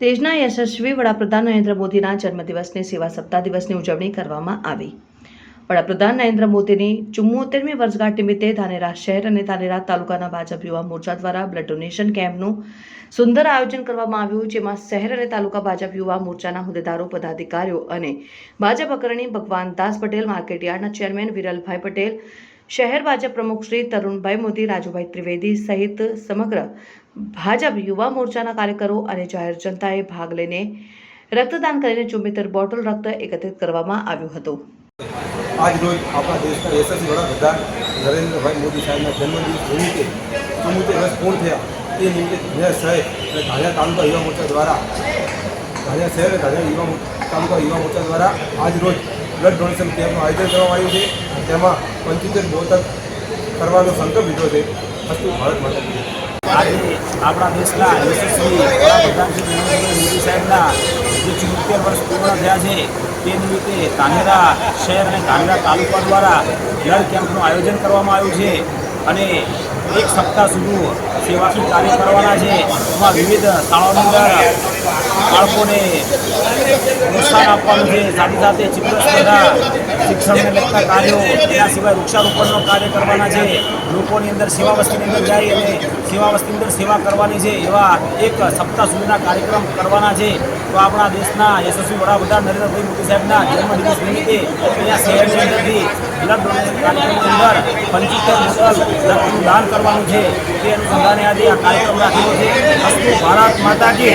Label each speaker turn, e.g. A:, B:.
A: દેશના યશસ્વી વડાપ્રધાન નરેન્દ્ર મોદીના જન્મદિવસની સેવા સપ્તાહ દિવસની ઉજવણી કરવામાં આવી. વડાપ્રધાન નરેન્દ્ર મોદીની ચુમ્મોતેરમી વર્ષગાંઠ નિમિત્તે ધાનેરા શહેર અને ધાનેરા તાલુકાના ભાજપ યુવા મોરચા દ્વારા બ્લડ ડોનેશન કેમ્પનું સુંદર આયોજન કરવામાં આવ્યું, જેમાં શહેર અને તાલુકા ભાજપ યુવા મોરચાના હોદ્દેદારો, પદાધિકારીઓ અને ભાજપ અગ્રણી ભગવાન દાસ પટેલ, માર્કેટયાર્ડના ચેરમેન વિરલભાઈ પટેલ શહેર ભાજપ પ્રમુખ શ્રી તરુણભાઈ મોદી, રાજુભાઈ ત્રિવેદી સહિત સમગ્ર ભાજપ યુવા મોરચાના કાર્યકરો અને જાહેર જનતાએ ભાગ લઈને રક્તદાન કરીને ચુમ્મોતેર બોટલ રક્ત એકત્રિત કરવામાં આવ્યું હતું.
B: આજ રોજ આપણા દેશના યશસ્વી વડાપ્રધાન નરેન્દ્રભાઈ મોદી સાહેબના જન્મદિવસ નિમિત્તે ચુમ્મોતેર વર્ષ પૂર્ણ થયા. તે નિમિત્તે ધાનેરા શહેર અને ધાનેરા તાલુકા યુવા મોરચા દ્વારા ધાનેરા શહેર અને ધાનેરા યુવા તાલુકા યુવા મોરચા દ્વારા આજ રોજ બ્લડ ડોનેશન કેમ્પનું આયોજન કરવામાં આવ્યું છે. તેમાં પંચોતેર બોતલ કરવાનો સંકલ્પ લીધો છે. અસ્તુ ભારત માતા
C: આપણા દેશના યશસ્વી વડાપ્રધાન શ્રી નરેન્દ્ર મોદી સાહેબના જે ચુમ્મોતેર વર્ષ પૂર્ણ થયા છે, તે નિમિત્તે ધાનેરા શહેર અને ધાનેરા તાલુકા દ્વારા બ્લડ કેમ્પનું આયોજન કરવામાં આવ્યું છે. અને એક સપ્તાહ સુધી સેવાકીય કાર્ય કરવાના છે. એમાં વિવિધ શાળાઓની અંદર બાળકોને પ્રોત્સાહન આપવાનું છે સાથે સાથે ચિત્ર સ્પર્ધા શિક્ષણને લગતા કાર્યો એના સિવાય વૃક્ષારોપણનો કાર્ય કરવાના છે લોકોની અંદર સેવા વસ્તીની અંદર જાય અને સેવા વસ્તીની અંદર સેવા કરવાની છે એવા એક સપ્તાહ સુધીના કાર્યક્રમ કરવાના છે, તો આપણા દેશના યશસ્વી વડાપ્રધાન નરેન્દ્રભાઈ મોદી સાહેબના જન્મદિવસ નિમિત્તે અહીંયા શહેરની અંદરથી બ્લડ ડોનેશન કાર્યક્રમની અંદર પંચોતેર બોટલ રક્તનું દાન કરવાનું છે તે અનુસંધાને આજે આ કાર્યક્રમ રાખેલો છે અસ્તુ ભારત માતા કી.